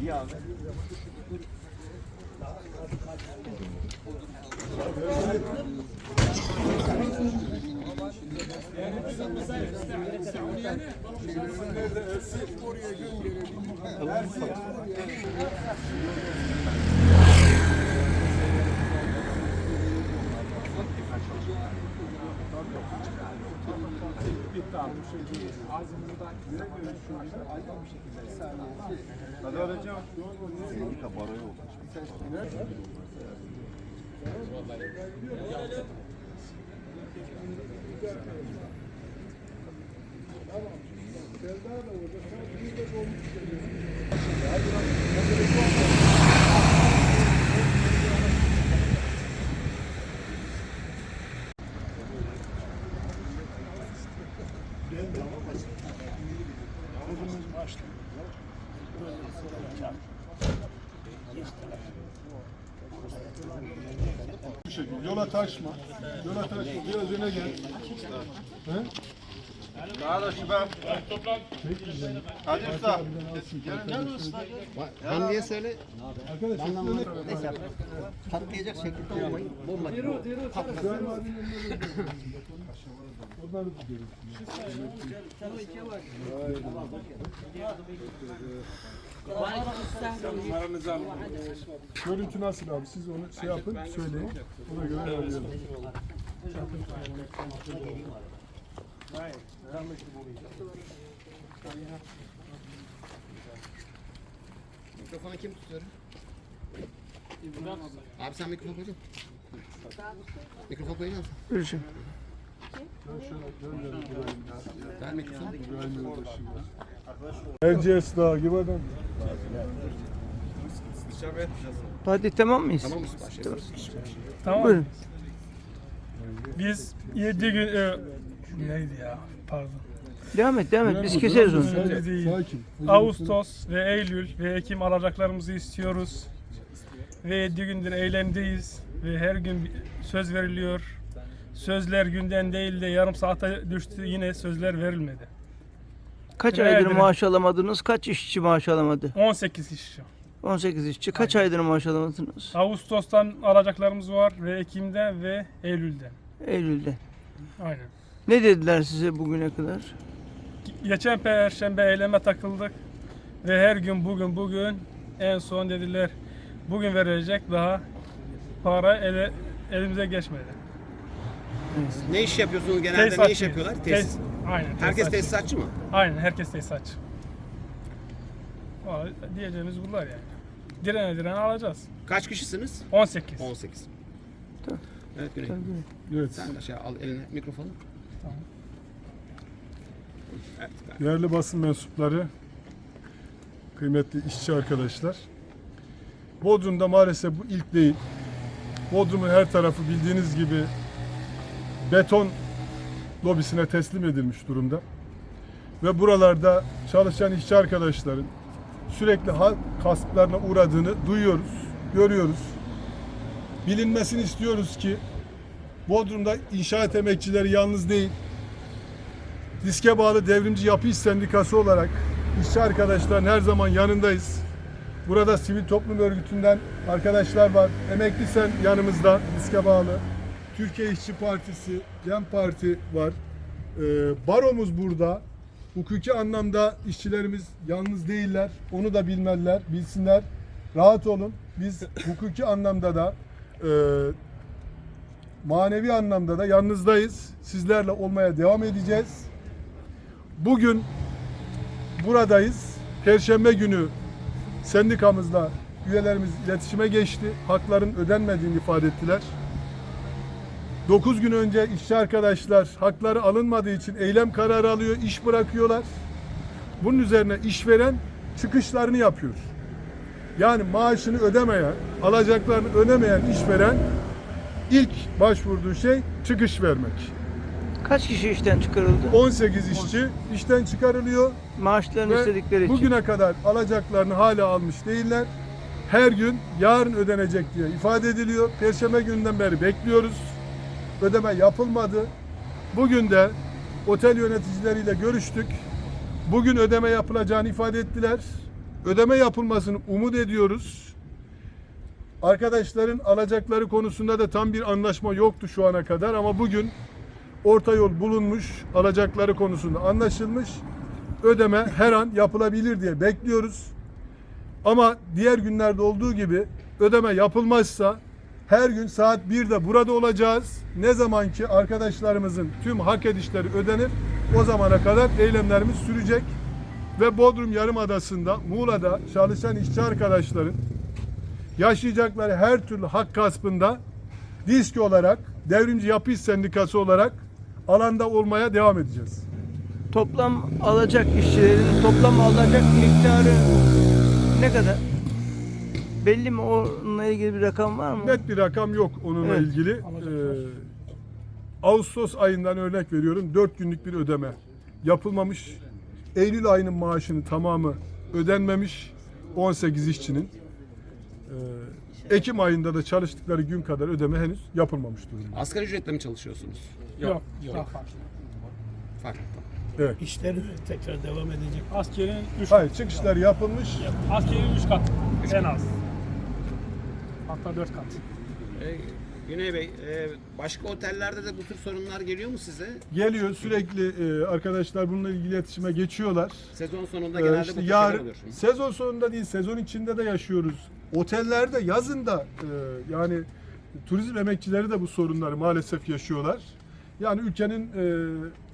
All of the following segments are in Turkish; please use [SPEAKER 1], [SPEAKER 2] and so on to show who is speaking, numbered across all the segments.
[SPEAKER 1] İyi abi. Her şey oraya gönderelim. Hadi alacağım. Monika baraya olmuş. Tamam. Sevda da orada. Sen bir de olmuş. Bu şekilde. Yola taşma. Yola taşma. Biraz öne gel. He? Daha da şüphem. Hadi usta.
[SPEAKER 2] Hamdiye söyle.
[SPEAKER 1] Arkadaşlar siz öne Neyse
[SPEAKER 2] patlayacak şekilde olmayın. Bomba gibi.
[SPEAKER 1] Önüne doğru. Onları tutuyoruz. Görüntü nasıl abi? Siz onu şey yapın, söyleyin. Ona göre ayarlayalım.
[SPEAKER 2] Mikrofonu kim tutuyor? Abi sen mikrofon koyacaksın. Mikrofon koyacaksın.
[SPEAKER 3] Mikrofonu.
[SPEAKER 1] Erciyes Dağı gibi adam.
[SPEAKER 3] Hadi tamam mıyız? Tamam?
[SPEAKER 2] Başlayalım.
[SPEAKER 4] Tamam. Buyurun. Biz 7 gün e, neydi ya? Pardon.
[SPEAKER 3] Devam et, devam et. Biz keseriz onu.
[SPEAKER 1] Değil. Sakin. Ağustos
[SPEAKER 4] ve Eylül ve Ekim alacaklarımızı istiyoruz. Ve 7 gündür eylemdeyiz ve her gün bir söz veriliyor. Sözler günden değil de yarım saate düştü yine sözler verilmedi.
[SPEAKER 3] Kaç Rica aydır ederim. maaş alamadınız? Kaç işçi maaş alamadı?
[SPEAKER 4] 18 işçi.
[SPEAKER 3] 18 işçi. Kaç aydır maaş alamadınız?
[SPEAKER 4] Ağustos'tan alacaklarımız var ve Ekim'de ve Eylül'de.
[SPEAKER 3] Eylül'de.
[SPEAKER 4] Aynen.
[SPEAKER 3] Ne dediler size bugüne kadar?
[SPEAKER 4] Geçen perşembe eyleme takıldık ve her gün bugün bugün en son dediler bugün verilecek daha para ele, elimize geçmedi.
[SPEAKER 2] Ne iş yapıyorsunuz genelde? Ne iş Tesisatçıyız. yapıyorlar? Tesis.
[SPEAKER 4] Tes- aynen. Herkes tesisatçı. tesisatçı
[SPEAKER 2] mı?
[SPEAKER 4] Aynen herkes tesisatçı. Vallahi Diyeceğimiz bunlar yani. Direne direne alacağız.
[SPEAKER 2] Kaç kişisiniz?
[SPEAKER 4] 18.
[SPEAKER 2] 18.
[SPEAKER 3] Tamam.
[SPEAKER 2] Evet Güney.
[SPEAKER 1] Evet. Sen
[SPEAKER 2] de şey al eline mikrofonu.
[SPEAKER 4] Tamam.
[SPEAKER 2] Evet.
[SPEAKER 1] Değerli basın mensupları, kıymetli işçi arkadaşlar. Bodrum'da maalesef bu ilk değil. Bodrum'un her tarafı bildiğiniz gibi beton lobisine teslim edilmiş durumda. Ve buralarda çalışan işçi arkadaşların sürekli halk gasplarına uğradığını duyuyoruz, görüyoruz. Bilinmesini istiyoruz ki Bodrum'da inşaat emekçileri yalnız değil, Diske bağlı Devrimci Yapı İş Sendikası olarak işçi arkadaşların her zaman yanındayız. Burada sivil toplum örgütünden arkadaşlar var. Emekli sen yanımızda diske bağlı. Türkiye İşçi Partisi, Dem Parti var. Ee, baromuz burada. Hukuki anlamda işçilerimiz yalnız değiller. Onu da bilmeliler, bilsinler. Rahat olun. Biz hukuki anlamda da e, manevi anlamda da yanınızdayız. Sizlerle olmaya devam edeceğiz. Bugün buradayız. Perşembe günü sendikamızla üyelerimiz iletişime geçti. Hakların ödenmediğini ifade ettiler. 9 gün önce işçi arkadaşlar hakları alınmadığı için eylem kararı alıyor, iş bırakıyorlar. Bunun üzerine işveren çıkışlarını yapıyor. Yani maaşını ödemeyen, alacaklarını ödemeyen işveren ilk başvurduğu şey çıkış vermek.
[SPEAKER 3] Kaç kişi işten çıkarıldı?
[SPEAKER 1] 18 işçi işten çıkarılıyor
[SPEAKER 3] Maaşlarını ve istedikleri için. bugüne
[SPEAKER 1] kadar alacaklarını hala almış değiller. Her gün yarın ödenecek diye ifade ediliyor. Perşembe günden beri bekliyoruz. Ödeme yapılmadı. Bugün de otel yöneticileriyle görüştük. Bugün ödeme yapılacağını ifade ettiler. ödeme yapılmasını umut ediyoruz. Arkadaşların alacakları konusunda da tam bir anlaşma yoktu şu ana kadar ama bugün orta yol bulunmuş, alacakları konusunda anlaşılmış. Ödeme her an yapılabilir diye bekliyoruz. Ama diğer günlerde olduğu gibi ödeme yapılmazsa her gün saat 1'de burada olacağız. Ne zaman ki arkadaşlarımızın tüm hak edişleri ödenir o zamana kadar eylemlerimiz sürecek. Ve Bodrum Yarımadası'nda, Muğla'da çalışan işçi arkadaşların yaşayacakları her türlü hak gaspında disk olarak, devrimci yapı İş sendikası olarak alanda olmaya devam edeceğiz.
[SPEAKER 3] Toplam alacak işçilerin toplam alacak miktarı ne kadar? Belli mi? Onunla ilgili bir rakam var mı? Net
[SPEAKER 1] bir rakam yok onunla Evet. ilgili. Ee, Ağustos ayından örnek veriyorum. 4 günlük bir ödeme yapılmamış. Eylül ayının maaşının tamamı ödenmemiş 18 işçinin. Ee, Ekim ayında da çalıştıkları gün kadar ödeme henüz yapılmamış durumda.
[SPEAKER 2] Asgari ücretle mi çalışıyorsunuz?
[SPEAKER 4] Yok. Farklı.
[SPEAKER 2] Farklı.
[SPEAKER 1] Evet.
[SPEAKER 5] İşleri tekrar devam edecek.
[SPEAKER 4] Askerin 3 Hayır
[SPEAKER 1] çıkışlar yapılmış.
[SPEAKER 4] Askerin 3 kat en az. Hatta 4 kat.
[SPEAKER 2] Ee, Güney Bey, e, başka otellerde de bu tür sorunlar geliyor mu size?
[SPEAKER 1] Geliyor sürekli e, arkadaşlar bununla ilgili iletişime geçiyorlar.
[SPEAKER 2] Sezon sonunda genelde işte bu tür yar- şeyler oluyor.
[SPEAKER 1] sezon sonunda değil sezon içinde de yaşıyoruz. Otellerde yazın da e, yani turizm emekçileri de bu sorunları maalesef yaşıyorlar. Yani ülkenin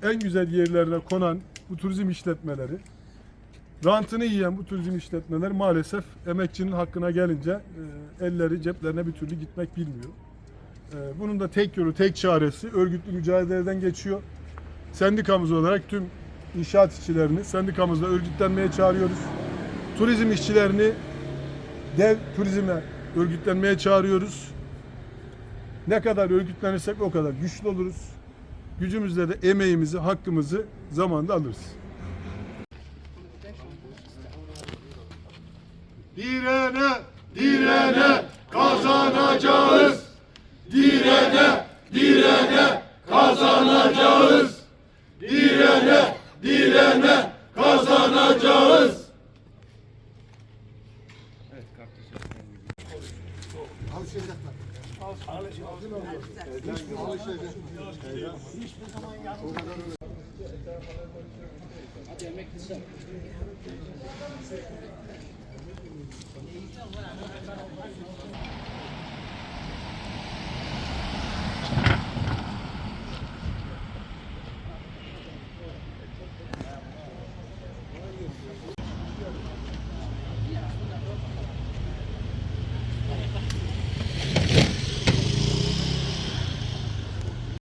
[SPEAKER 1] e, en güzel yerlerine konan bu turizm işletmeleri, rantını yiyen bu turizm işletmeleri maalesef emekçinin hakkına gelince e, elleri ceplerine bir türlü gitmek bilmiyor. E, bunun da tek yolu, tek çaresi örgütlü mücadeleden geçiyor. Sendikamız olarak tüm inşaat işçilerini sendikamızda örgütlenmeye çağırıyoruz. Turizm işçilerini dev turizme örgütlenmeye çağırıyoruz. Ne kadar örgütlenirsek o kadar güçlü oluruz. Gücümüzle de emeğimizi, hakkımızı zamanda alırız. direne, direne kazanacağız. Direne, direne kazanacağız. Direne, direne kazanacağız. Evet, Alışacaklar. Alışacaklar. Hiçbir zaman yanlış. Hadi emeklisin. 你一定要过来过来帮我看一下